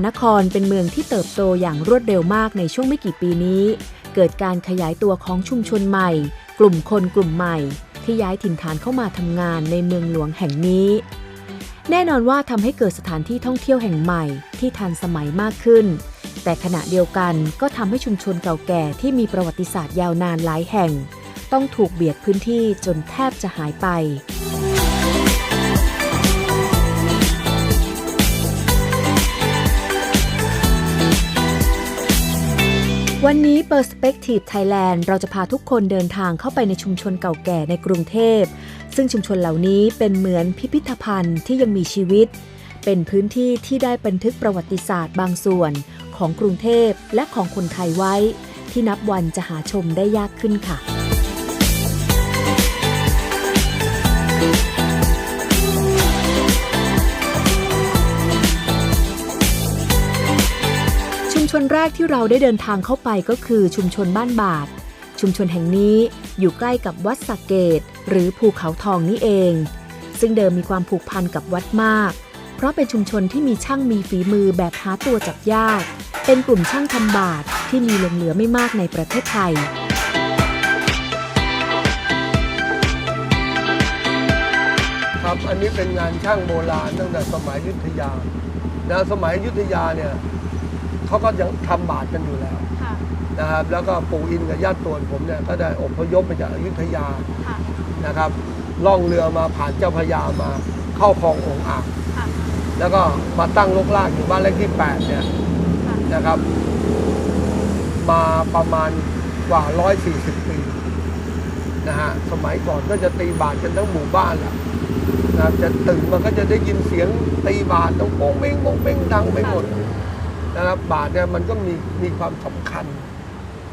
รุงเทพมหานครเป็นเมืองที่เติบโตอย่างรวดเร็วมากในช่วงไม่กี่ปีนี้ เกิดการขยายตัวของชุมชนใหม่ กลุ่มคนกลุ่มใหม่ ที่ย้ายถิ่นฐานเข้ามาทำงานในเมืองหลวงแห่งนี้ แน่นอนว่าทำให้เกิดสถานที่ท่องเที่ยวแห่งใหม่ที่ทันสมัยมากขึ้น แต่ขณะเดียวกันก็ทำให้ชุมชนเก่าแก่ที่มีประวัติศาสตร์ยาวนานหลายแห่ง ต้องถูกเบียดพื้นที่จนแทบจะหายไป วันนี้ Perspective Thailand เราจะพาทุกคนเดินทางเข้าไปในชุมชนเก่าแก่ในกรุงเทพ ซึ่งชุมชนเหล่านี้เป็นเหมือนพิพิธภัณฑ์ที่ยังมีชีวิต เป็นพื้นที่ที่ได้บันทึกประวัติศาสตร์บางส่วนของกรุงเทพและของคนไทยไว้ ที่นับวันจะหาชมได้ยากขึ้นค่ะ ชนแรกที่เราได้เดินทางเข้าไปก็คือชุมชนบ้านบาทชุมชนแห่งนี้อยู่ใกล้กับวัดสักเกต หรือภูเขาทองนี่เอง ซึ่งเดิมมีความผูกพันกับวัดมาก เพราะเป็นชุมชนที่มีช่างมีฝีมือแบบหาตัวจับยาก เป็นกลุ่มช่างทำบาทที่มีหลงเหลือไม่มากในประเทศไทยครับอันนี้เป็นงานช่างโบราณตั้งแต่สมัยยุทธยานะสมัยยุทธยาเนี่ย เขาก็ยังทำบาทกันอยู่แล้วค่ะ นะครับ แล้วก็ปู่อินกับญาติตวนผมเนี่ยก็ได้อพยพมาจากอยุธยาค่ะ นะครับ ล่องเรือมาผ่านเจ้าพระยามาเข้าคลององอ่างค่ะ แล้วก็มาตั้งลกลากอยู่บ้านเลขที่8เนี่ยค่ะ นะครับ มาประมาณกว่า 140 ปีนะฮะสมัยก่อนก็จะตีบาทกันทั้งหมู่บ้านแหละนะครับจะตื่นมาก็จะได้ยินเสียงตีบาทต้องโป้งเม้งโป้งเม้งดังไปหมด นะครับบาทเนี่ยมันก็มีมีความสำคัญ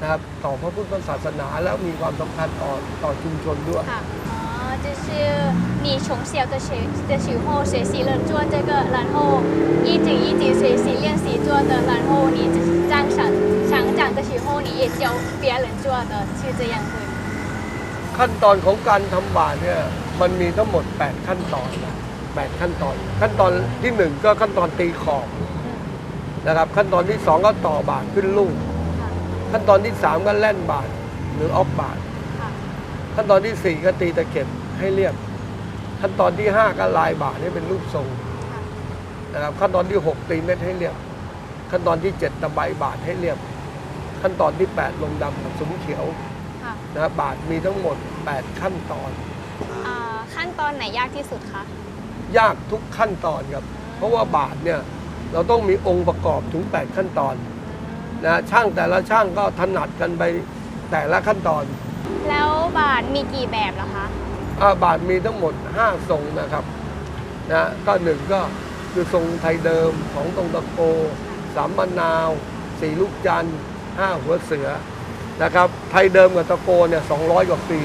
นะครับต่อพระพุทธศาสนาแล้วมีความสำคัญต่อต่อชุมชนด้วย ค่ะอ๋อ就是你从小的时的时候学习了做这个，然后一直一直学习练习做的，然后你长长成长的时候你也教别人做的，是这样对吗？ ขั้นตอนของการทำบาทเนี่ยมันมีทั้งหมด 8 ขั้นตอนนะ8ขั้นตอน ขั้นตอนที่ 1 ก็ขั้นตอนตีขอบ 嗯， นะครับขั้นตอนที่ 2 ก็ต่อบาทขึ้นลูก ขั้นตอนที่ 3 ก็แล่นบาทหรือออฟบาท ขั้นตอนที่ 4 ก็ตีตะเข็บให้เรียบ ขั้นตอนที่ 5 ก็ลายบาทให้เป็นรูปทรงนะครับขั้นตอนที่ 6 ตีเม็ดให้เรียบ ขั้นตอนที่ 7ตะใบบาทให้เรียบ ขั้นตอนที่ 8 ลงดำกับซุ้มเขียวนะครับบาทมีทั้งหมด 8 ขั้นตอนขั้นตอนไหนยากที่สุดคะยากทุกขั้นตอนครับ เพราะว่าบาทเนี่ย เราต้องมีองค์ประกอบถึง 8 ขั้นตอนนะช่างแต่ละช่างก็ถนัดกันไปแต่ละขั้นตอนแล้วบาทมีกี่แบบเหรอคะอาบาทมีทั้งหมด 5 ทรงนะครับนะก็หนึ่งก็คือทรงไทยเดิมของตรงตะโก สามมะนาวสีลูกจันทร์ห้าหัวเสือนะครับ ไทยเดิมกับตะโกเนี่ย200กว่าปี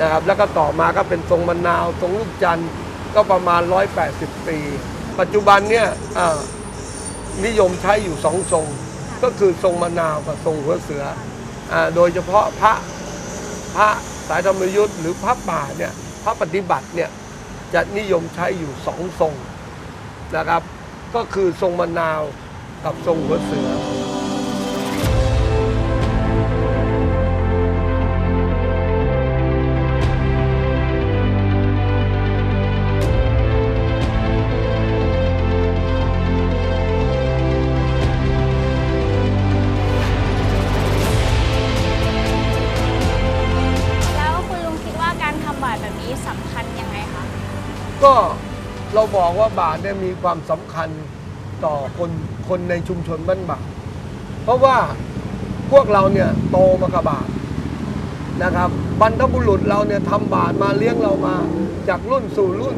นะครับแล้วก็ต่อมาก็เป็นทรงมะนาว ทรงลูกจันทร์ก็ประมาณ 180 ปี ปัจจุบันเนี่ยนิยมใช้อยู่สองทรง ก็คือทรงมะนาวกับทรงหัวเสืออโดยเฉพาะพระพระสายธรรมยุทธ์หรือพระป่าเนี่ยพระปฏิบัติเนี่ยจะนิยมใช้อยู่สองทรงนะครับ ก็คือทรงมะนาวกับทรงหัวเสือ อกว่าบาทเนี่ยมีความสำคัญต่อคนคนในชุมชนบ้านบาทเพราะว่าพวกเราเนี่ยโตมากับบาทนะครับบรรพบุรุษเราเนี่ยทำบาทมาเลี้ยงเรามาจากรุ่นสู่รุ่น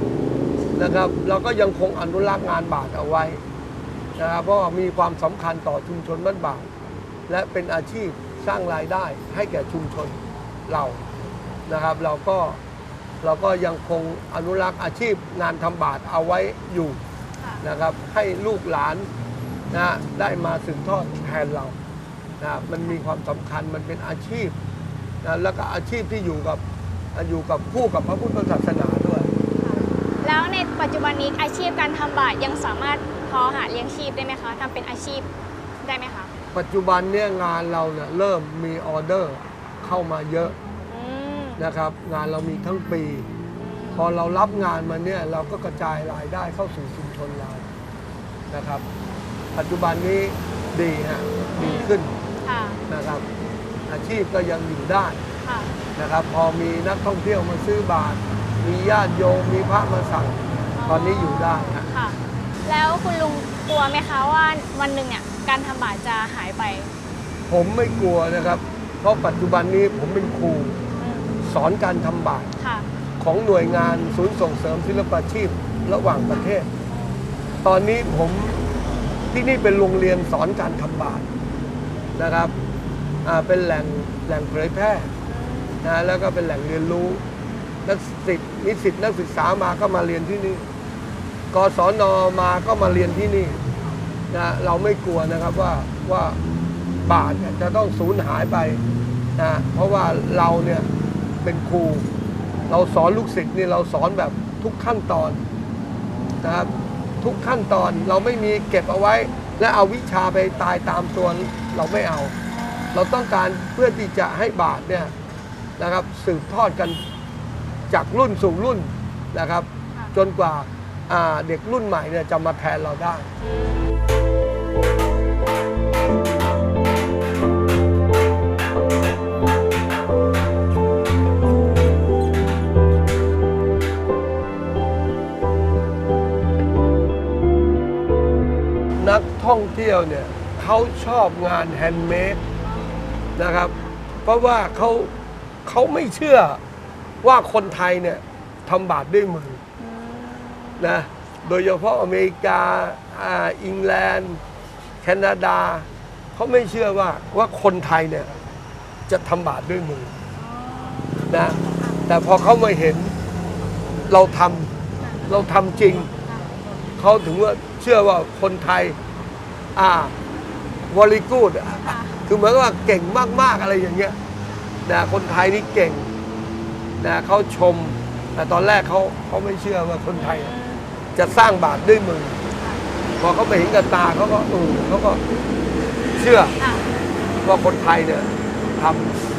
นะครับ เราก็ยังคงอนุรักษ์งานบาทเอาไว้นะครับเพราะามีความสำคัญต่อชุมชนบ้านบาทและเป็นอาชีพสร้างรายได้ให้แก่ชุมชนเรานะครับ เราก็ เราก็ยังคงอนุรักษ์อาชีพงานทำบาทเอาไว้อยู่ค่ะนะครับให้ลูกหลานนะได้มาสืบทอดแทนเรานะมันมีความสำคัญมันเป็นอาชีพนะแล้วก็อาชีพที่อยู่กับอยู่กับคู่กับพระพุทธศาสนาด้วย แล้วในปัจจุบันนี้อาชีพการทำบาทยังสามารถพอหาเลี้ยงชีพได้ไหมคะทำเป็นอาชีพได้ไหมคะ ปัจจุบันเนี่ยงานเราเนี่ยเริ่มมีออเดอร์เข้ามาเยอะอืม นะครับ งานเรามีทั้งปี พอเรารับงานมาเนี่ยเราก็กระจายรายได้เข้าสู่ชุมชนเรานะครับ ปัจจุบันนี้ดีฮะดีขึ้นค่ะ นะครับ อาชีพก็ยังอยู่ได้ค่ะ นะครับ พอมีนักท่องเที่ยวมาซื้อบาท มีญาติโยมมีพระมาสั่ง ตอนนี้อยู่ได้ฮะ ค่ะ แล้วคุณลุงกลัวไหมคะว่าวันหนึ่งเนี่ยการทำบาตรจะหายไป ผมไม่กลัวนะครับ เพราะปัจจุบันนี้ผมเป็นครูอืม สอนการทำบาตรค่ะ ของหน่วยงานศูนย์ส่งเสริมศิลปาชีพระหว่างประเทศ ตอนนี้ผมที่นี่เป็นโรงเรียนสอนการทำบาตรนะครับอ่าเป็นแหล่งแหล่งเผยแพร่นะแล้วก็เป็นแหล่งเรียนรู้นักศิษย์นิสิตนักศึกษามาก็มาเรียนที่นี่กศนมาก็มาเรียนที่นี่นะเราไม่กลัวนะครับว่าว่าบาทเนี่ยจะต้องสูญหายไปนะเพราะว่าเราเนี่ย เป็นครู เราสอนลูกศิษย์นี่เราสอนแบบทุกขั้นตอนนะครับทุกขั้นตอนเราไม่มีเก็บเอาไว้ และเอาวิชาไปตายตามตัวเราไม่เอา เราต้องการเพื่อที่จะให้บาทเนี่ยนะครับสืบทอดกันจากรุ่นสู่รุ่นนะครับค่ะจนกว่าอ่าเด็กรุ่นใหม่เนี่ยจะมาแทนเราได้ ท่องเที่ยวเนี่ยเขาชอบงานแฮนด์เมดนะครับ เพราะว่าเขาเขาไม่เชื่อว่าคนไทยเนี่ยทำบาปด้วยมือนะ โดยเฉพาะอเมริกาอ่าอังกฤษแคนาดา เขาไม่เชื่อว่าว่าคนไทยเนี่ยจะทำบาปด้วยมือนะ แต่พอเขามาเห็นเราทำเราทำจริง เขาถึงว่าเชื่อว่าคนไทย อ่าวอลิกูดคือเหมือนกับว่าเก่งมาก ๆ อะไรอย่างเงี้ยนะคนไทยนี่เก่งนะเขาชม แต่ตอนแรกเขาเขาไม่เชื่อว่าคนไทยอะจะสร้างบาปด้วยมือ พอเขาไปเห็นกับตาเขาก็เออเขาก็เชื่อค่ะว่าคนไทยเนี่ยท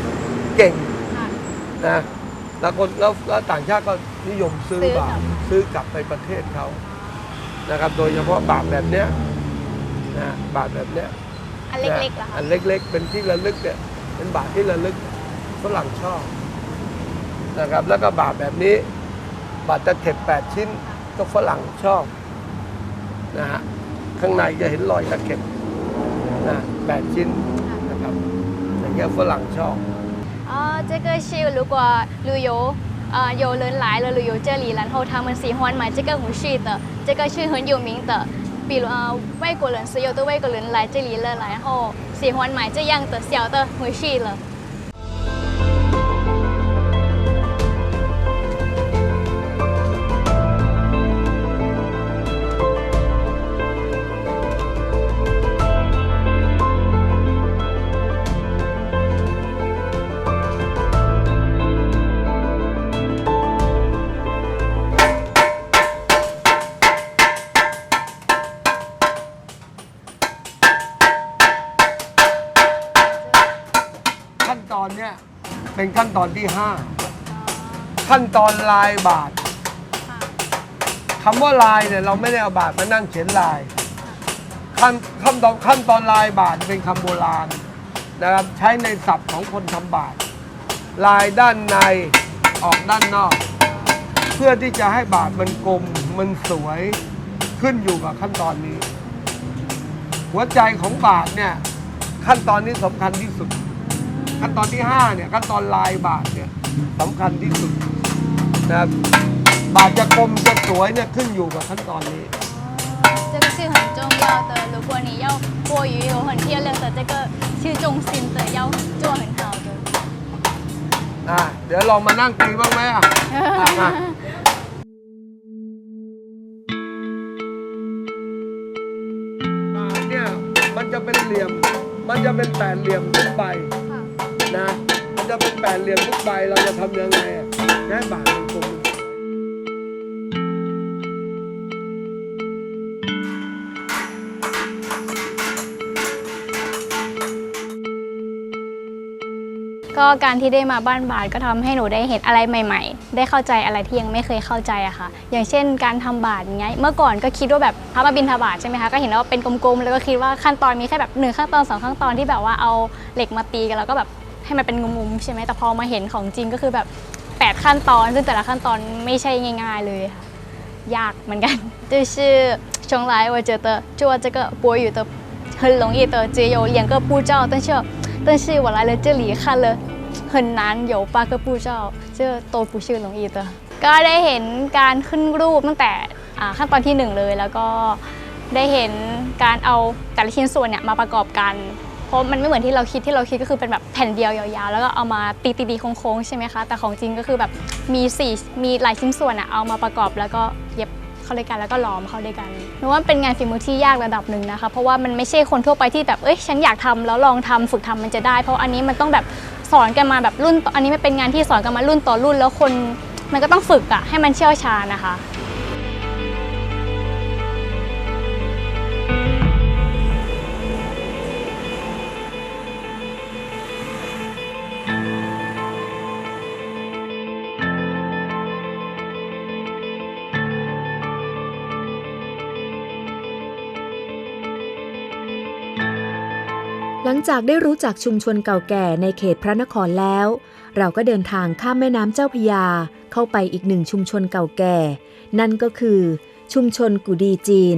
ำเก่งค่ะนะแล้วคนแล้วแล้วต่างชาติก็นิยมซื้อซื้อกลับาบปซื้อกลับไปประเทศเขานะครับ โดยเฉพาะบาปแบบเนี้ย นะบาปแบบเนี้ย อันเล็กๆเหรอ นะ คะ อันเล็กๆ เป็นที่ระลึกเนี่ยเป็นบาปที่ระลึกฝรั่งชอบนะครับ แล้วก็บาปแบบนี้ บาปตะเข็บแปดชิ้นก็ฝรั่งชอบนะฮะข้างในจะเห็นรอยตะเข็บนะแปดชิ้นนะครับอย่างเงี้ยฝรั่งชอบ 哦，这个是如果旅游，呃，有人来了旅游这里，然后他们喜欢买这个回去的，这个是很有名的。 比如呃，外国人所有的外国人来这里了，然后喜欢买这样的小的回去了。 อนที่ห้าขั้นตอนลายบาทคำว่าลายเนี่ยเราไม่ได้เอาบาทมานั่งเขียนลายขั้นขั้นตอนขั้นตอนลายบาทเป็นคำโบราณนะครับใช้ในศัพท์ของคนทำบาท ลายด้านในออกด้านนอก เพื่อที่จะให้บาทมันกลมมันสวยขึ้นอยู่กับขั้นตอนนี้ หัวใจของบาทเนี่ยขั้นตอนนี้สำคัญที่สุด ขั้นตอนที่5เนี่ยขั้นตอนลายบาทเนี่ยสำคัญที่สุดนะครับบาทจะกลมจะสวยเนี่ยขึ้นอยู่กับขั้นตอนนี้ 这个是很重要的，如果你要过于有很漂亮的这个是中心的，要做很好的。 อ่ะเดี๋ยวลองมานั่งตีบ้างไหมอ่ะอ่ะมาบาทเนี่ยมันจะเป็นเหลี่ยม มันจะเป็นแปดเหลี่ยมทุกใบนะ มัน จะเป็นแปดเหลี่ยมทุกใบเราจะทำยังไงอะง่ายบาทมันคมก็การที่ได้มาบ้านบาทก็ทำให้หนูได้เห็นอะไรใหม่ ๆ ได้เข้าใจอะไรที่ยังไม่เคยเข้าใจอะค่ะ อย่างเช่นการทำบาทอย่างเงี้ยเมื่อก่อนก็คิดว่าแบบพระมาบินทบาทใช่ไหมคะก็เห็นว่าเป็นกลมๆ แล้วก็คิดว่าขั้นตอนมีแค่แบบหนึ่งขั้นตอนสองขั้นตอนที่แบบว่าเอาเหล็กมาตีกันแล้วก็แบบ ให้มันเป็นงุมๆใช่ไหมแต่พอมาเห็นของจริงก็คือแบบแปดขั้นตอน ซึ่งแต่ละขั้นตอนไม่ใช่ง่าย ๆเลยค่ะ ยากเหมือนกัน就是从来我觉得做这个国语的很容易的，只有两个步骤，但是但是我来了这里看了很难有八个步骤，这都不是容易的。ก็ได้เห็นการขึ้นรูปตั้งแต่อ่าขั้นตอนที่หนึ่งเลย แล้วก็ได้เห็นการเอาแต่ละชิ้นส่วนเนี่ยมาประกอบกัน เพ ราะมันไม่เหมือนที่เราคิดที่เราคิดก็คือเป็นแบบแผ่นเดียวยาวๆ แล้วก็เอามาตีตีๆโค้งๆใช่ไหมคะ แต่ของจริงก็คือแบบมีสี่มีหลายชิ้นส่วนอะเอามาประกอบแล้วก็เย็บเข้าด้วยกันแล้วก็ล้อมเข้าด้วยกันหนูว่าเป็นงานฝีมือที่ยากระดับหนึ่งนะคะ เพราะว่ามันไม่ใช่คนทั่วไปที่แบบเอ้ยฉันอยากทำแล้วลองทำฝึกทำมันจะได้ เพราะอันนี้มันต้องแบบสอนกันมาแบบรุ่นออันนี้มันเป็นงานที่สอนกันมารุ่นต่อรุ่น แล้วคนมันก็ต้องฝึกอะให้มันเชี่ยวชาญนะคะ หลังจากได้รู้จักชุมชนเก่าแก่ในเขตพระนครแล้ว เราก็เดินทางข้ามแม่น้ำเจ้าพยา เข้าไปอีกหนึ่งชุมชนเก่าแก่ นั่นก็คือ ชุมชนกุดีจีน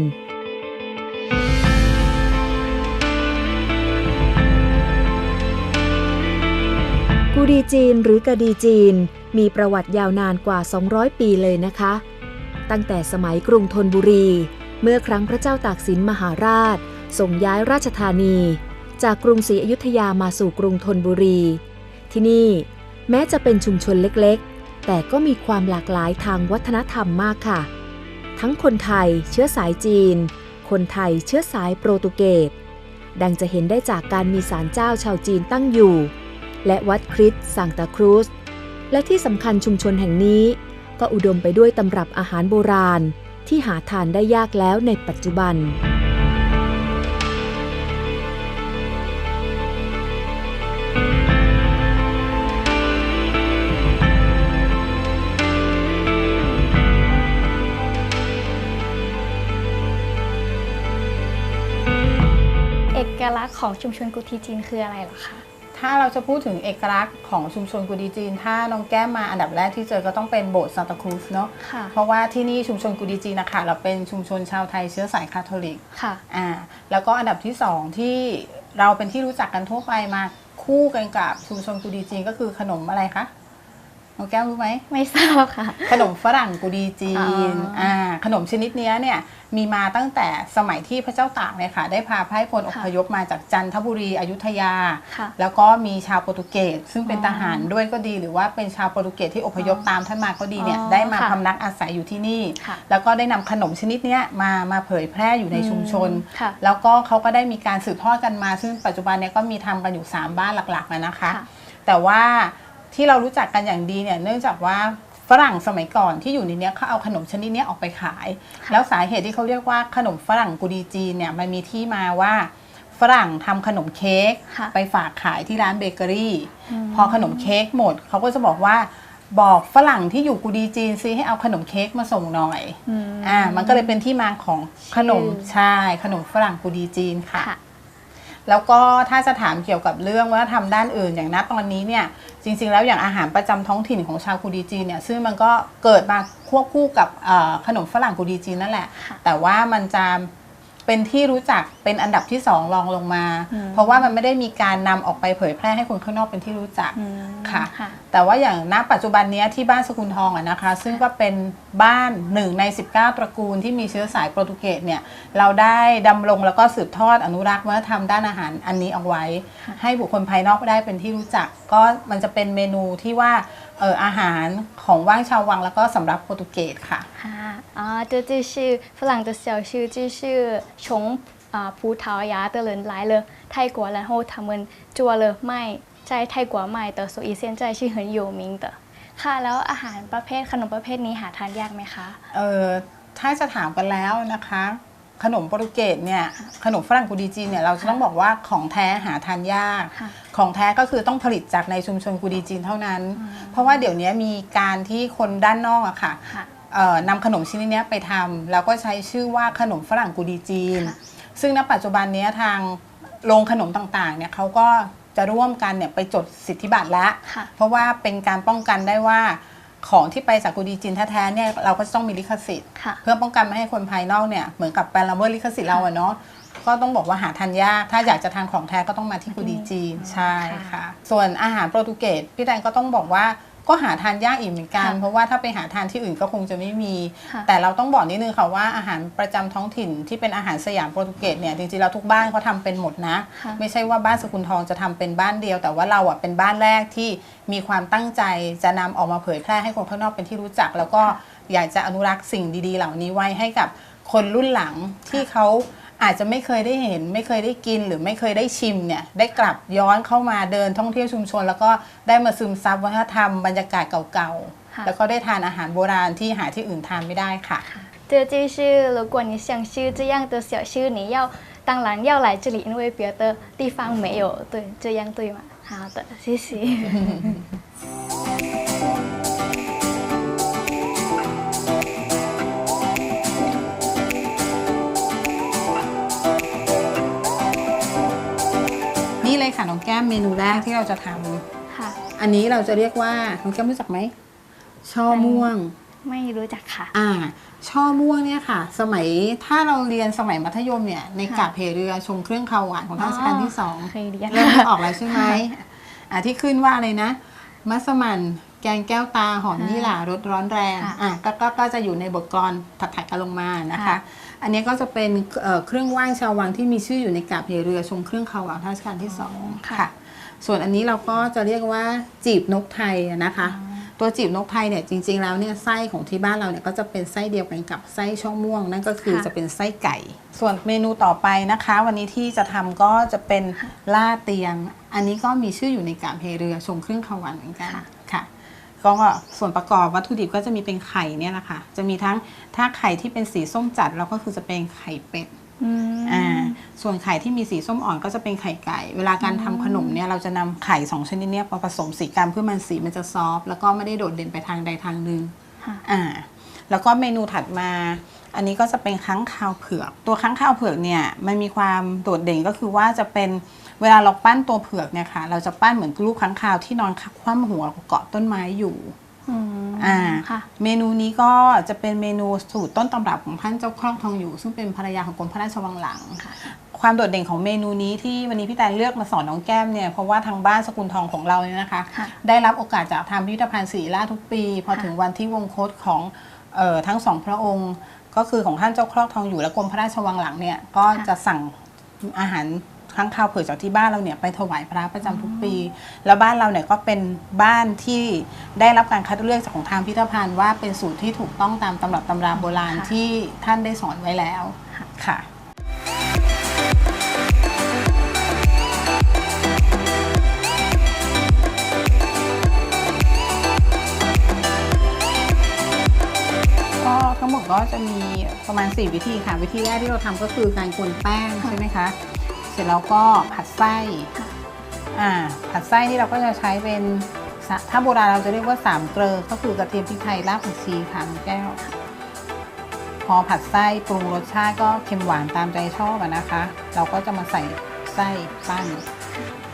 กุดีจีนหรือกะดีจีน มีประวัติยาวนานกว่า 200 ปีเลยนะคะ ตั้งแต่สมัยกรุงธนบุรี เมื่อครั้งพระเจ้าตากสินมหาราชส่งย้ายราชธานี จากกรุงศรีอยุธยามาสู่กรุงธนบุรี ที่นี่แม้จะเป็นชุมชนเล็กๆ แต่ก็มีความหลากหลายทางวัฒนธรรมมากค่ะ ทั้งคนไทยเชื้อสายจีน คนไทยเชื้อสายโปรตุเกส ดังจะเห็นได้จากการมีศาลเจ้าชาวจีนตั้งอยู่ และวัดคริสต์สังตาครูสและที่สำคัญชุมชนแห่งนี้ ก็อุดมไปด้วยตำรับอาหารโบราณ ที่หาทานได้ยากแล้วในปัจจุบัน ของชุมชนกุทีจีนคืออะไรเหรอคะถ้าเราจะพูดถึงเอกลักษณ์ของชุมชนกุดีจีน ถ้าน้องแก้มมาอันดับแรกที่เจอก็ต้องเป็นโบสถ์ซานตาครูสเนาะค่ะเพราะว่าที่นี่ชุมชนกุดีจีนนะคะเราเป็นชุมชนชาวไทยเชื้อสายคาทอลิกค่ะอ่าแล้วก็อันดับที่สองที่เราเป็นที่รู้จักกันทั่วไปมาคู่กันกับชุมชนกุดีจีนก็คือขนมอะไรคะ น้องแก้มรู้ไหม ไม่ทราบค่ะ ขนมฝรั่งกุดีจีนอ๋ออ่อ่าขนมชนิดเนี้ยเนี่ยมีมาตั้งแต่สมัยที่พระเจ้าตากเนี่ยค่ะ ได้พาพระให้พลอพยพมาจากจันทบุรีอยุธยาค่ะแล้วก็มีชาวโปรตุเกสซึ่งเป็นอ๋อทหารด้วยก็ดี หรือว่าเป็นชาวโปรตุเกสที่อพยพอ๋อตามท่านมาก็ดีเนี่ยอ๋อได้มาค่ะพำนักอาศัยอยู่ที่นี่ค่ะแล้วก็ได้นำขนมชนิดเนี้ยมามาเผยแพร่อยู่ในชุมชนอืมค่ะแล้วก็เขาก็ได้มีการสืบทอดกันมา ซึ่งปัจจุบันเนี่ยก็มีทำกันอยู่ 3 บ้านหลักๆแล้วนะคะค่ะแต่ว่า ที่เรารู้จักกันอย่างดีเนี่ยเนื่องจากว่าฝรั่งสมัยก่อนที่อยู่ในเนี้ยเขาเอาขนมชนิดเนี้ยออกไปขายค่ะแล้วสาเหตุที่เขาเรียกว่าขนมฝรั่งกุดีจีนเนี่ยมันมีที่มาว่าฝรั่งทำขนมเค้กค่ะไปฝากขายที่ร้านเบเกอรี่อืมพอขนมเค้กหมดเขาก็จะบอกว่าบอกฝรั่งที่อยู่กุดีจีนซิให้เอาขนมเค้กมาส่งหน่อยอืมอ่ามันก็เลยเป็นที่มาของขนมชื่อใช่ขนมฝรั่งกุดีจีนค่ะค่ะ แล้วก็ถ้าจะถามเกี่ยวกับเรื่องวัฒนธรรมด้านอื่นอย่างณตอนนี้เนี่ยจริงๆ แล้วอย่างอาหารประจำท้องถิ่นของชาวกูดีจีนเนี่ยซึ่งมันก็เกิดมาควบคู่กับเอ่อขนมฝรั่งกูดีจีนนั่นแหละค่ะแต่ว่ามันจะ เป็นที่รู้จักเป็นอันดับที่สองรองลงมาอืมเพราะว่ามันไม่ได้มีการนำออกไปเผยแพร่ให้คนข้างนอกเป็นที่รู้จักอืมค่ะค่ะ แต่ว่าอย่างณปัจจุบันเนี้ยที่บ้านสกุลทองอะนะคะ ซึ่งก็เป็นบ้านหนึ่งใน 19 ตระกูลที่มีเชื้อสายโปรตุเกสเนี่ยเราได้ดำรงแล้วก็สืบทอดอนุรักษ์วัฒนธรรมด้านอาหารอันนี้เอาไว้ค่ะให้บุคคลภายนอกได้เป็นที่รู้จัก ก็มันจะเป็นเมนูที่ว่า เอออาหารของว่างชาววังแล้วก็สำหรับโปรตุเกสค่ะ 啊啊，这就是弗朗的小吃，就是从啊葡萄牙的人来了泰国，然后他们做了卖，在泰国卖的，所以现在是很有名的。ค่ะแล้วอาหารประเภทขนมประเภทนี้หาทานยากไหมคะ เออถ้าจะถามกันแล้วนะคะ ขนมโปรตุเกสเนี่ยขนมฝรั่งกูดีจีนเนี่ยเราจะต้องบอกว่าของแท้หาทานยาก ค่ะของแท้ก็คือต้องผลิตจากในชุมชนกุดีจีนเท่านั้นเพราะว่าเดี๋ยวนี้มีการที่คนด้านนอกอะค่ะค่ะ เอ่อนำขนมชนิดเนี้ยไปทำแล้วก็ใช้ชื่อว่าขนมฝรั่งกุดีจีน ค่ะ ซึ่งณปัจจุบันเนี้ยทางโรงขนมต่างๆเนี่ยเขาก็จะร่วมกันเนี่ยไปจดสิทธิบัตรแล้ว ค่ะ เพราะว่าเป็นการป้องกันได้ว่า ของที่ไปจากกุดีจีนแท้ๆเนี่ยเราก็จะต้องมีลิขสิทธิ์ ค่ะ เพื่อป้องกันไม่ให้คนภายนอกเนี่ยเหมือนกับแปลละเมิดลิขสิทธิ์เราอะเนาะก็ต้องบอกว่าหาทานยาก ถ้าอยากจะทานของแท้ก็ต้องมาที่กุดีจีนใช่ค่ะ ส่วนอาหารโปรตุเกสพี่แตนก็ต้องบอกว่า ก็หาทานยากอีกเหมือนกัน ค่ะเพราะว่าถ้าไปหาทานที่อื่นก็คงจะไม่มี ค่ะ แต่เราต้องบอกนิดนึงค่ะว่าอาหารประจำท้องถิ่นที่เป็นอาหารสยามโปรตุเกสเนี่ยจริงๆแล้วทุกบ้านเขาทำเป็นหมดนะ ค่ะ ไม่ใช่ว่าบ้านสกุลทองจะทำเป็นบ้านเดียว แต่ว่าเราอะเป็นบ้านแรกที่มีความตั้งใจจะนำออกมาเผยแพร่ให้คนข้างนอกเป็นที่รู้จัก แล้วก็อยากจะอนุรักษ์สิ่งดีๆ เหล่านี้ไว้ให้กับคนรุ่นหลังที่เขา อาจจะไม่เคยได้เห็น ไม่เคยได้กินหรือไม่เคยได้ชิมเนี่ยได้กลับย้อนเข้ามาเดินท่องเที่ยวชุมชน แล้วก็ได้มาซึมซับวัฒนธรรมบรรยากาศเก่า ค่ะ ๆ แล้วก็ได้ทานอาหารโบราณที่หาที่อื่นทานไม่ได้ค่ะ 这就是如果你想吃这样的小吃，你要当然要来这里，因为别的地方没有对这样对吗？好的，谢谢。 เลยค่ะน้องแก้มเมนูแรกที่เราจะทำค่ะ อันนี้เราจะเรียกว่าน้องแก้มรู้จักไหมช่อม่วง ไม่รู้จักค่ะ อ่า ช่อม่วงเนี่ยค่ะ สมัยถ้าเราเรียนสมัยมัธยมเนี่ยในค่ะกาบเพเรือชงเครื่องคาวหวานของรัชกาลที่สองเคยเรียนเริ่มนึกออกแล้วใช่ไหมอ่าที่ขึ้นว่าอะไรนะมัสมั่นแกงแก้วตาหอมยี่หร่ารสร้อนแรงค่ะอะก็ก็ก็จะอยู่ในบทกลอนถัดๆกันลงมานะคะค่ะ อันนี้ก็จะเป็นเอ่อเครื่องไหว้ชาววังที่มีชื่ออยู่ในกาบเพเรือชงเครื่องคาวหวานรัชกาลที่สองค่ะค่ะ ส่วนอันนี้เราก็จะเรียกว่าจีบนกไทยนะคะ ตัวจีบนกไทยเนี่ยจริง ๆ แล้วเนี่ยไส้ของที่บ้านเราเนี่ยก็จะเป็นไส้เดียวกันกับไส้ช่องม่วงนั่นก็คือค่ะจะเป็นไส้ไก่ ส่วนเมนูต่อไปนะคะ วันนี้ที่จะทำก็จะเป็นล่าเตียง อันนี้ก็มีชื่ออยู่ในกาบเพเรือชงเครื่องขาวหวานเหมือนกันค่ะค่ะ ก็ส่วนประกอบวัตถุดิบก็จะมีเป็นไข่เนี่ยแหละค่ะ จะมีทั้งถ้าไข่ที่เป็นสีส้มจัดแล้วก็คือจะเป็นไข่เป็ดอืมอ่าส่วนไข่ที่มีสีส้มอ่อนก็จะเป็นไข่ไก่ เวลาการทำขนมเนี่ยเราจะนำไข่สองชนิดเนี้มาผสมสีกันเพื่อมันสีมันจะซอฟต์แล้วก็ไม่ได้โดดเด่นไปทางใดทางหนึ่งค่ะอ่า แล้วก็เมนูถัดมา อันนี้ก็จะเป็นค้างคาวเผือก ตัวค้างคาวเผือกเนี่ยมันมีความโดดเด่นก็คือว่าจะเป็นเวลาเราปั้นตัวเผือกเนี่ยค่ะ เราจะปั้นเหมือนลูกค้างคาวที่นอนคว่ำหัวเกาะต้นไม้อยู่อืมอ่าค่ะเมนูนี้ก็จะเป็นเมนูสูตรต้นตำรับของท่านเจ้าครองทองอยู่ ซึ่งเป็นภรรยาของกรมพระราชวังหลังค่ะความโดดเด่นของเมนูนี้ที่วันนี้พี่แตนเลือกมาสอนน้องแก้มเนี่ยเพราะว่าทางบ้านสกุลทองของเราเนี่ยนะคะค่ะได้รับโอกาสจากทางพิพิธภัณฑ์ศรีราชทุกปี พอค่ะถึงวันที่วงคตของเอ่อ ทั้งสองพระองค์ก็คือของท่านเจ้าครอบทองอยู่และกรมพระราชวังหลังเนี่ยก็จะสั่งอาหารข้างข้าวเผือกจากที่บ้านเราเนี่ยไปถวายพระประจำทุกปี แล้วบ้านเราเนี่ยก็เป็นบ้านที่ได้รับการคัดเลือกจากของทางพิพิธภัณฑ์ว่าเป็นสูตรที่ถูกต้องตามตำรับตำราโบราณค่ะที่ท่านได้สอนไว้แล้วค่ะ ทั้งหมดก็จะมีประมาณ 4 วิธีค่ะ วิธีแรกที่เราทำก็คือการกวนแป้งใช่ไหมคะ เสร็จแล้วก็ผัดไส้ค่ะอ่าผัดไส้นี่เราก็จะใช้เป็นสะถ้าโบราณเราจะเรียกว่าสามเกลือก็คือกระเทียมพริกไทยรากผักชีค่ะน้องแก้ว พอผัดไส้ปรุงรสชาติก็เค็มหวานตามใจชอบอะนะคะ เราก็จะมาใส่ไส้ปั้น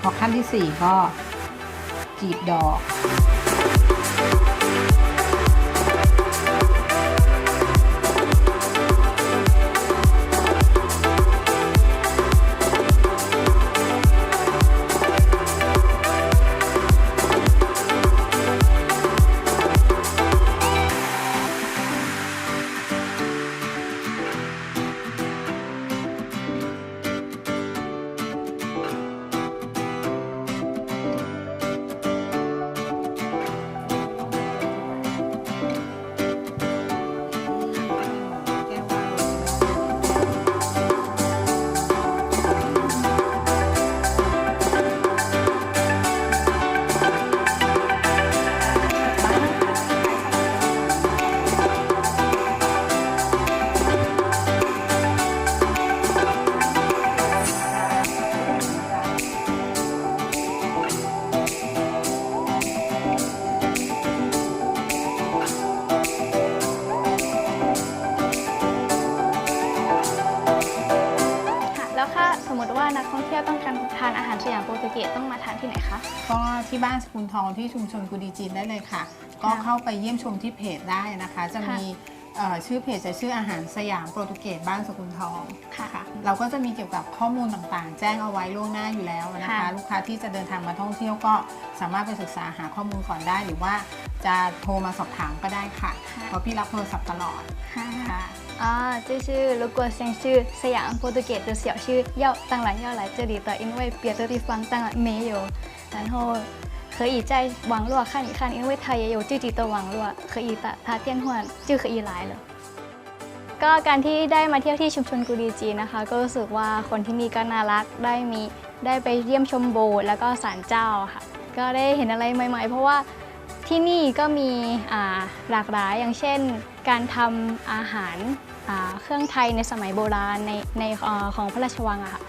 พอขั้นที่สี่ก็จีบดอกนัก ที่บ้านสกุลทองที่ชุมชนกุดีจีนได้เลยค่ะ ก็เข้าไปเยี่ยมชมที่เพจได้นะคะ จะมีเอ่อชื่อเพจจะชื่ออาหารสยามโปรตุเกสบ้านสกุลทองค่ะ เราก็จะมีเกี่ยวกับข้อมูลต่างๆ แจ้งเอาไว้ล่วงหน้าอยู่แล้วนะคะค่ะลูกค้าที่จะเดินทางมาท่องเที่ยวก็สามารถไปศึกษาหาข้อมูลก่อนได้ หรือว่าจะโทรมาสอบถามก็ได้ค่ะเพราะพี่รับโทรศัพท์ตลอดค่ะ 啊，就是如果想去沈阳波多给的小吃，要当然要来这里的，因为别的地方当然没有。然后可以在网络看一看，因为它也有自己的网络，可以打他电话就可以来了。ก็การที่ได้มาเที่ยวที่ชุมชนกุดีจีนนะคะ ก็รู้สึกว่าคนที่นี่ก็น่ารักได้มีได้ไปเยี่ยมชมโบสถ์แล้วก็ศาลเจ้าค่ะ ก็ได้เห็นอะไรใหม่ ๆ เพราะว่าที่นี่ก็มีอ่าหลากหลายอย่างเช่น การทำอาหารเครื่องไทยในสมัยโบราณในในอของพระราชวังอะค่ะ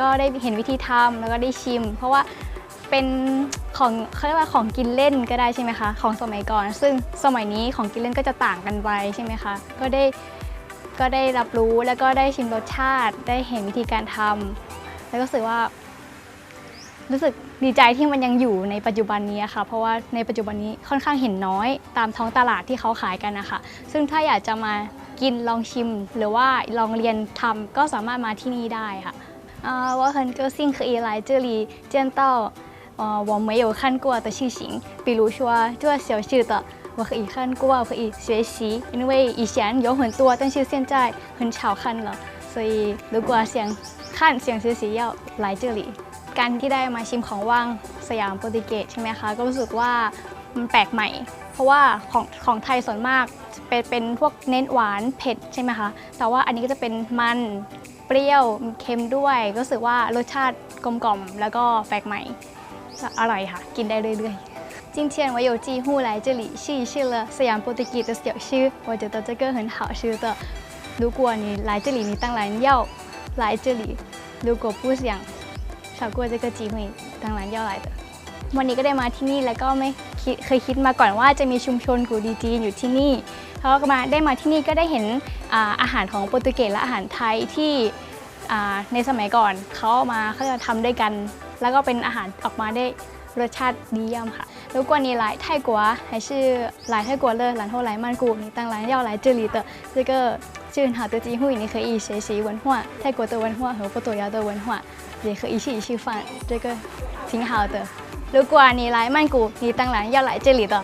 ก็ได้เห็นวิธีทำแล้วก็ได้ชิม เพราะว่าเป็นของเขาเรียกว่าของกินเล่นก็ได้ใช่ไหมคะของสมัยก่อน ซึ่งสมัยนี้ของกินเล่นก็จะต่างกันไปใช่ไหมคะก็ได้ก็ได้รับรู้แล้วก็ได้ชิมรสชาติ ได้เห็นวิธีการทำแล้วก็รู้สึกว่า รู้สึกดีใจที่มันยังอยู่ในปัจจุบันนี้ค่ะ เพราะว่าในปัจจุบันนี้ค่อนข้างเห็นน้อยตามท้องตลาดที่เขาขายกันนะคะ ซึ่งถ้าอยากจะมากินลองชิม หรือว่าลองเรียนทำก็สามารถมาที่นี่ได้ค่ะ啊，我很高兴可以来这里见到呃我没有看过的事情，比如说做小吃的，我可以看过，我可以学习，因为以前有很多，但是现在很少看了，所以如果想看想学习要来这里。 การที่ได้มาชิมของว่างสยามโปรตุเกสใช่ไหมคะ ก็รู้สึกว่ามันแปลกใหม่ เพราะว่าของของไทยส่วนมากเป็นเป็นพวกเน้นหวานเผ็ดใช่ไหมคะ แต่ว่าอันนี้ก็จะเป็นมันเปรี้ยวมีเค็มด้วยก็รู้สึกว่ารสชาติกลมกล่อมแล้วก็แปลกใหม่อร่อยค่ะ กินได้เรื่อยๆ今天我有机会来这里试一试了沈阳波多吉的小吃，我觉得这个很好吃的。如果你来这里，你当然要来这里。如果不想 错过这个机会，当然要来的。วันนี้ก็ได้มาที่นี่แล้วก็ไม่คิดเคยคิดมาก่อนว่าจะมีชุมชนกูดีจีนอยู่ที่นี่แล้วก็มาได้มาที่นี่ก็ได้เห็นอ่าอาหารของโปรตุเกสและอาหารไทยที่อ่าในสมัยก่อนเขาเอามาเขาจะทำด้วยกัน แล้วก็เป็นอาหารออกมาได้รสชาติดีเยี่ยมค่ะ如果你来泰国还是来泰国了然后来曼谷你当然要来这里的这个是很好的机会你可以学习文化泰国的文化和波多窑的文化 也可以一起吃饭这个挺好的如果你来曼谷，你当然要来这里的。